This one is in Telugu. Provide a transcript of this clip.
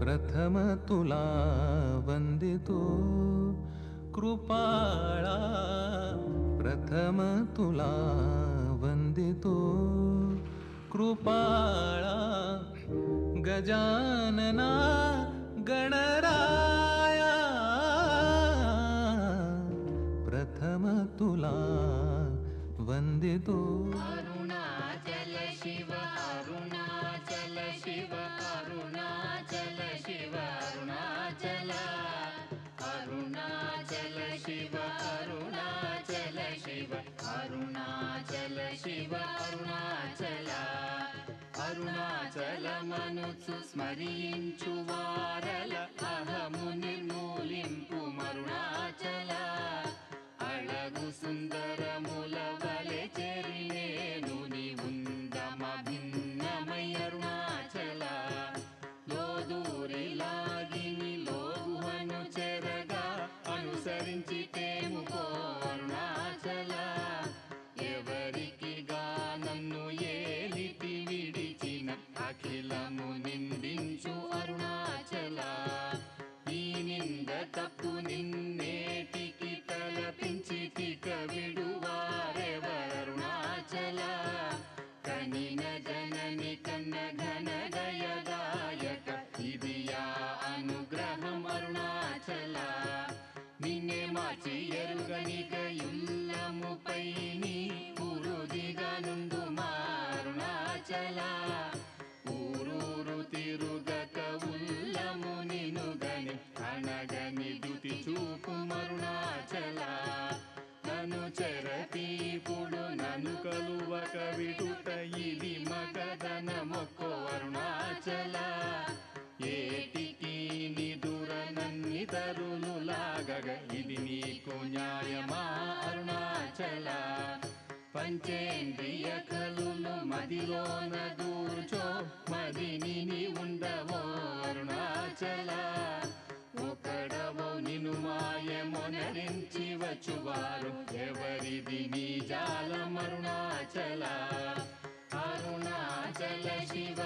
प्रथमतुला वन्दितो कृपाळा प्रथमतुला वन्दितो कृपाळा गजानना गणराया प्रथमतुला वन्दतु అరుణాచల అరుణాచల మనసు స్మరించు వారల అహము నిర్మూలిమ అఖిలము నిందించు అరుణాచల. ఈ నింద తప్పు నిన్నే కలువక విడుట ఇది మగదన మొక్కో అరుణాచల. ఏటికి నిదుర నన్ని తరులు లాగగ ఇది నీకు న్యాయమా అరుణాచల. పంచేంద్రియ కలులు మదిలోన దూర్చో మదిని ఉండవు మాయమొనరించి వచ్చువారు ఎవరిది నీ జాలమరుణాచల? అరుణాచల శివ అరుణాచల శివ